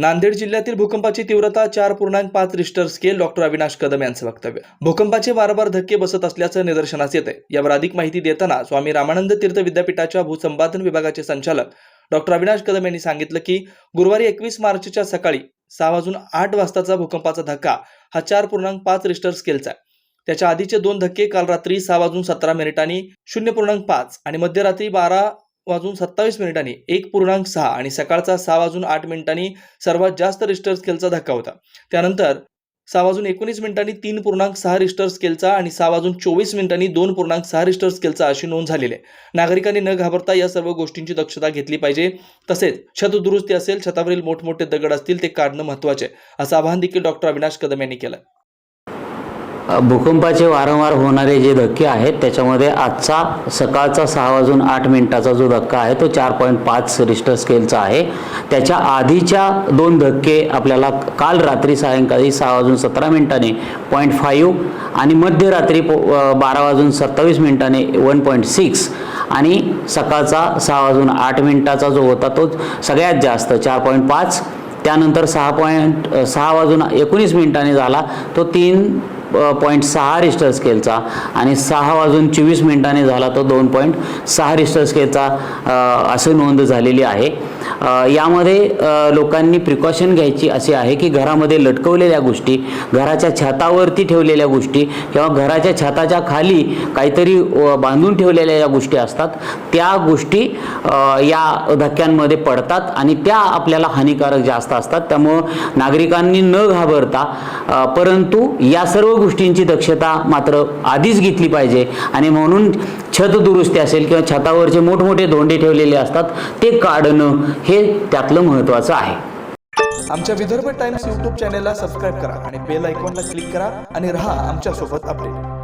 नांदेड जिल्ह्यातील भूकंपाची तीव्रता चार पूर्णांक पाच Richter scale doctor Avinash Kadam यांचं वक्तव्य. भूकंपाचे वारंवार धक्के बसत असल्याचं निदर्शनास येते यावर अधिक माहिती देताना स्वामी रामानंद तीर्थ विद्यापीठाच्या भूसंपादन विभागाचे संचालक डॉक्टर अविनाश कदम यांनी सांगितलं की गुरुवारी एकवीस मार्चच्या सकाळी सहा वाजून आठ वाजताचा भूकंपाचा धक्का हा चार पूर्णांक पाच रिस्टर स्केलचा आहे. त्याच्या आधीचे दोन धक्के काल रात्री सहा वाजून सतरा मिनिटांनी शून्य पूर्णांक पाच आणि मध्यरात्री बारा वाजून सत्तावीस मिनिटांनी एक पूर्णांक सहा आणि सकाळचा सहा वाजून आठ मिनिटांनी सर्वात जास्त रिस्टर स्केलचा धक्का होता. त्यानंतर सहा वाजून एकोणीस मिनिटांनी तीन पूर्णांक सहा रिस्टर स्केलचा आणि सहा वाजून चोवीस मिनिटांनी दोन पूर्णांक सहा रिस्टर स्केलचा अशी नोंद झालेली आहे. नागरिकांनी न घाबरता या सर्व गोष्टींची दक्षता घेतली पाहिजे. तसेच छत दुरुस्ती असेल छतावरील मोठमोठे दगड असतील ते काढणं महत्त्वाचे आहे असं आवाहन देखील डॉक्टर अविनाश कदम यांनी केलं भूकंपाचे वारंवार होणारे जे धक्के आहेत त्याच्यामध्ये आजचा सकाळचा सहा वाजून आठ मिनिटाचा जो धक्का आहे तो चार पॉईंट पाच रिस्टर स्केलचा आहे. त्याच्या आधीच्या दोन धक्के आपल्याला काल रात्री सायंकाळी सहा वाजून सतरा मिनिटाने पॉईंट फाईव्ह आणि मध्यरात्री पो बारा वाजून सत्तावीस मिनिटाने वन पॉईंट सिक्स आणि सकाळचा सहा वाजून आठ मिनिटाचा जो होता तो सगळ्यात जास्त चार पॉईंट पाच. त्यानंतर सहा पॉईंट सहा वाजून एकोणीस मिनिटांनी झाला तो तीन पॉईंट सहा रिस्टर स्केलचा आणि सहा वाजून चोवीस मिनिटांनी झाला तो दोन पॉईंट सहा रिस्टर स्केलचा असं नोंद झालेली आहे. यामध्ये लोकांनी प्रिकॉशन घ्यायची अशी आहे की घरामध्ये लटकवलेल्या गोष्टी घराच्या छतावरती ठेवलेल्या गोष्टी किंवा घराच्या छताच्या खाली काहीतरी बांधून ठेवलेल्या ज्या गोष्टी असतात त्या गोष्टी या धक्क्यांमध्ये पडतात आणि त्या आपल्याला हानिकारक जास्त असतात त्यामुळं नागरिकांनी न घाबरता परंतु या सर्व गोष्टींची दक्षता मात्र आधीच घेतली पाहिजे. आणि म्हणून छत दुरुस्ती असेल किंवा छतावरचे मोठमोठे धोंडे ठेवलेले असतात ते काढणं हे त्यातलं महत्त्वाचं आहे. आमच्या विदर्भ टाइम्स यूट्यूब चॅनेलला सबस्क्राईब करा आणि बेल आयकॉनला क्लिक करा आणि रहा आमच्यासोबत अपडेट.